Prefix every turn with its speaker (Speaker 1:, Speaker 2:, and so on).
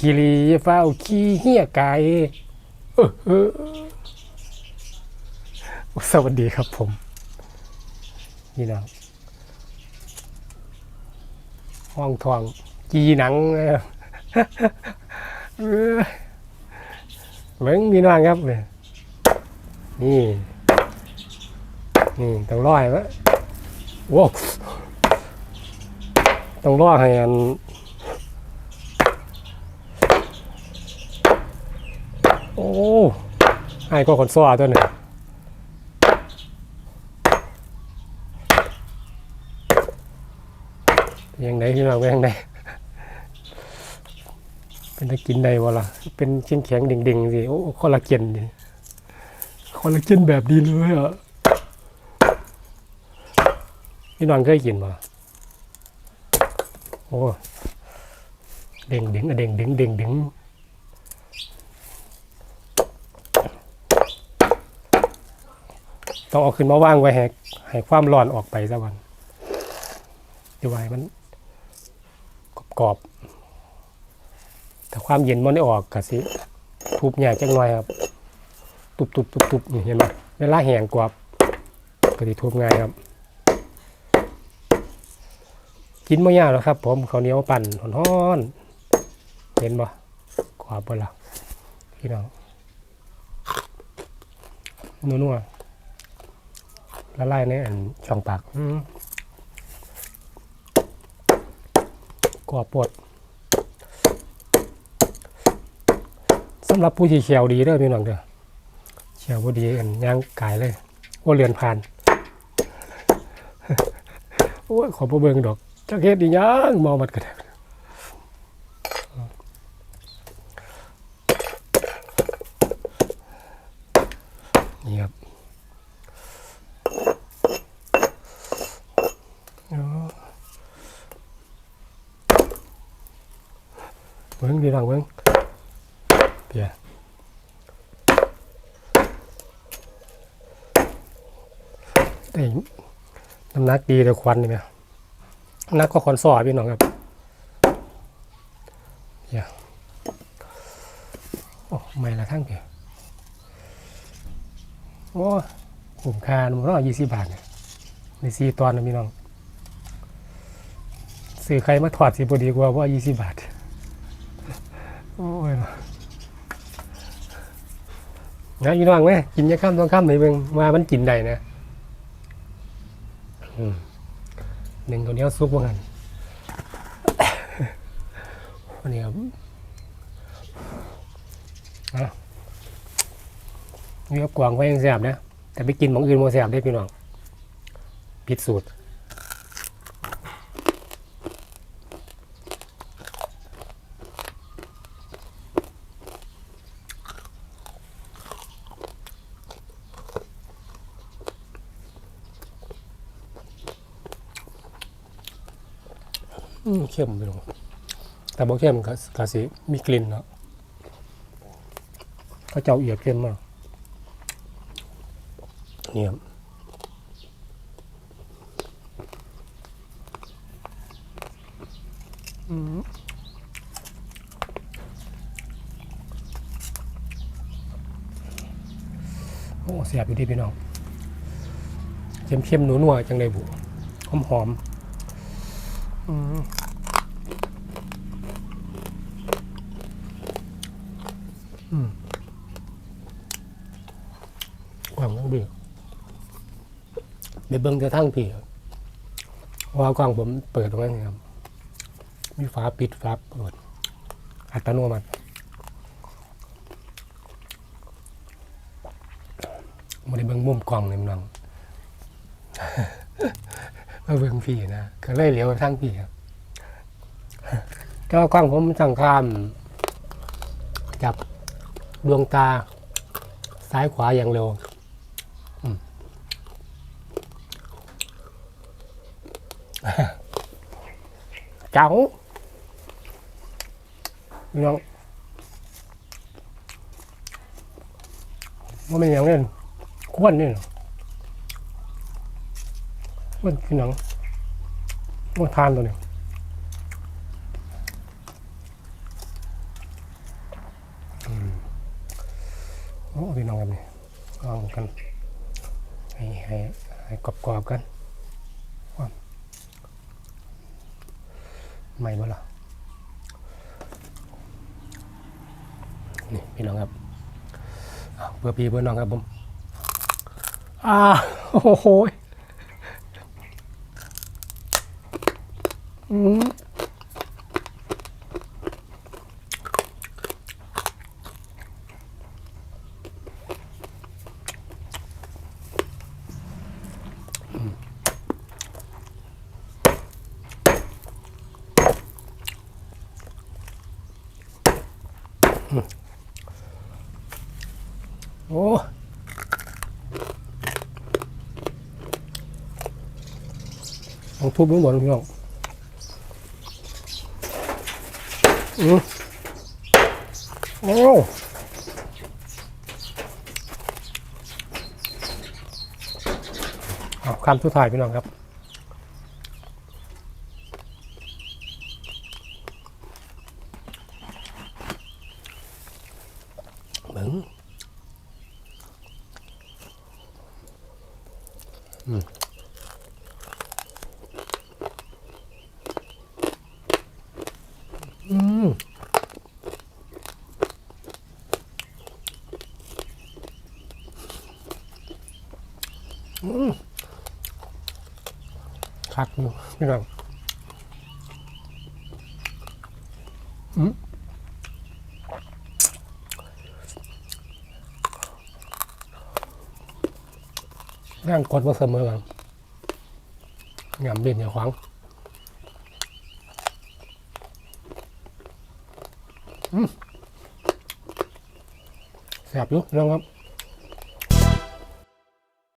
Speaker 1: กิรีเฝ้าขี้เหี้ยไก่เออสวัสดีครับผม นี่นะห้องทองกีหนังเหมือนมีน้องครับเนี่ยนี่ นี่ต้องรอให้วะโว้ต้องรอให้อัน โอ้ ไอ้ก็คนซ้อตัวหนึ่งยังไงพี่น้องยังไงเป็นตะกินได้บ่ล่ะเป็นเชียงแข็งดิ่งๆสิโอ้คอลลาเจนดิคอลลาเจนแบบดีเลยอะพี่น้องเคยกินบ่โอ้เด้งดึงอะเด้งดึงเด้งดึง ต้องเอาขึ้นมาว่างไว้ให้ให้ความร้อนออกไปซะก่อนดูไว้มันกรอบๆแต่ความเย็นมันได้ออกกะสิทุบใหญ่จังหน่อยครับ ตุบตุบตุบตุบนี่เห็นไหมเวลาแห้งกรอบก็สิทุบง่ายครับ กินไม่ยากหรอกครับ ผมข้าวเหนียวปั่นฮ้อนๆเห็นบ่กรอบบ่ล่ะพี่น้องนัวๆ ละลายในอันช่องปากอืมกรอบปวดสำหรับผู้ที่เขียวดีเด้อพี่น้องเด้อเขียวบ่ดีอันย่างกายเลยว่าเรือนผ่านโอ้ยขอบ่เบิ่งดอกจักเฮ็ดอีหยังมองบัดก็ได้นี่ เบิ้งดีหลังเบิ้งเปียแต่น้ำหนักดีแต่ควันนี่ไหมน้ำหนักก็คอนซอพี่น้องครับเปียโอ้ไม่ละทั้งเปียโอ้คุ้มคาหนึ่งร้อยยี่สิบบาทเนี่ยในสี่ตอนนะพี่น้องซื้อใครมาถอดสิบดีกว่าว่ายี่สิบบาท โอ้ยนะพี่น้องไหมกินยาข้ามต้องข้ามหนเบิ่งว่ามันกินได้นะหนึ่งตัวเดียวซุปว่างันวันนี้ครับอะนี่ก็กวางไว้ยังแสบนะ แต่ไปกินของอื่นโมแสบได้พี่น้องพิดสูตร เข้มไปลงแต่บ่เข้มก็กสิมีกลิ่นเนาะเขาเจ้าเอียดเข้มมากเนี่ยครับโอ้เสียบอยู่ดีพี่น้องเค็มเค็มๆนัวๆจังเลยบุหอมหอมๆ อืมอืมหวังต้องเบียไปเบิ้งจะทั้งพี่ครับเพราว่ากล้องผมเปิดตรงนั้นครับ มีฝาปิดฝาเปิด อัตโนมัติมาได้เบิ่งมุมกล้องเลยมันน้ง มาเบิ่งพี่นะก็เลยเหลียวไปทางพี่ครับก็กล้องผมสั่งข้าม จับดวงตา ซ้ายขวาอย่างเร็วเจ้าน้องว่าเป็นอย่างเล่นควนนี่เหรอ มันคือหนังมันทานตัวนี้โอ้พี่น้องกันนี่ลองกัน ให้ให้ให้กรอบๆกันว่าไม่บ่ล่ะนี่พี่น้องครับเพื่อพี่เพื่อน้องครับผมอ่าโอ้โห อืมโอ้ลองทุบดูหมดพี่น้ อือโอ้คำสุดท้ายพี่น้องครับเบิ้งอืม อืมอืมคักอยู่พี่น้องอืมร่างกดมาเสมอกันงามเด่นอย่าขวางอืม แสบอยู่น้องครับ